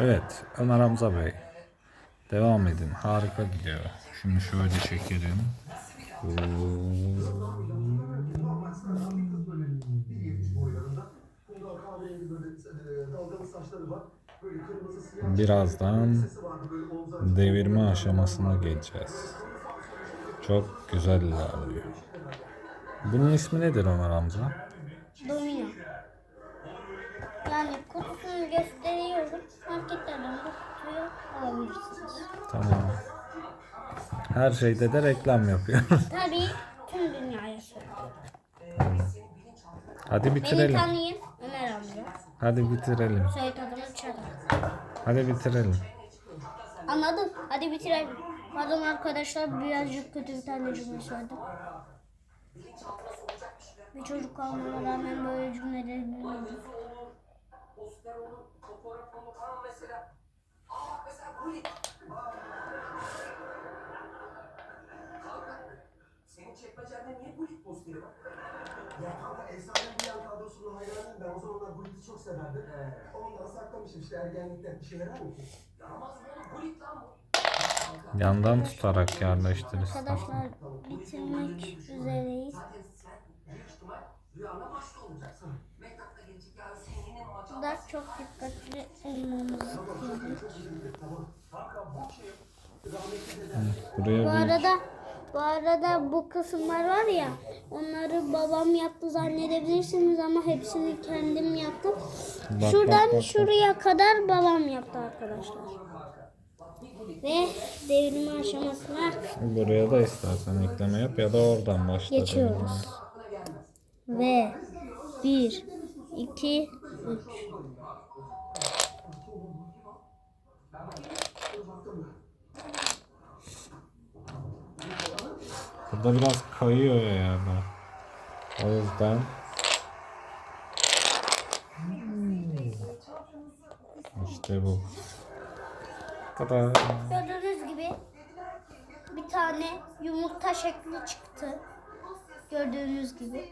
Evet Ömer Hamza Bey. Devam edin. Harika gidiyor. Şimdi şöyle çekelim. Normal sıradan bir kız böyle 1.70 boylarında. Kumral kahverengi böyle dalgalı saçları var. Böyle kırmızı siyah. Birazdan devirme aşamasına geleceğiz. Çok güzel ilerliyor. Bunun ismi nedir Ömer Hamza? Domino. Yani kutusunu gösteriyorum. Marketlerden bu kutuyu alabilirsiniz. Tamam. Her şeyde de reklam yapıyoruz. Tabii tüm dünyaya söylüyorum. Hadi Beni bitirelim. tanıyın. Ömer amca. Hadi bitirelim. Soyadımız Çatal. Hadi bitirelim. Anladın? Hadi bitirelim. Pardon arkadaşlar birazcık kötü bir tane cümle söyledim. Bir çocuk olmama rağmen böyle cümleleri bilmiyorum. Senin çekmecende niye bu posteri var? Ya kanka efsane bir yan kadrosunun hayranıyım ben. O zamanlar bu iti çok severdim. Ondan saklamışım işte ergenlikten. Bir şey mı? Yaramaz mı oğlum? Lan bu. Yandan tutarak yerleştirirsin. Arkadaşlar bitirmek üzereyiz. Burada çok dikkatli olmamız. Buraya Bu arada bu arada bu kısımlar var ya onları babam yaptı zannedebilirsiniz ama hepsini kendim yaptım. bak, Şuradan bak, bak. şuraya kadar babam yaptı arkadaşlar. Ve devirme aşamasına Buraya da istersen ekleme yap ya da oradan başla. geçiyoruz. Ve 1 2 3 Burada biraz kayıyor ya yerler. O yüzden işte bu. Kadar. Gördüğünüz gibi bir tane yumurta şekli çıktı. Gördüğünüz gibi.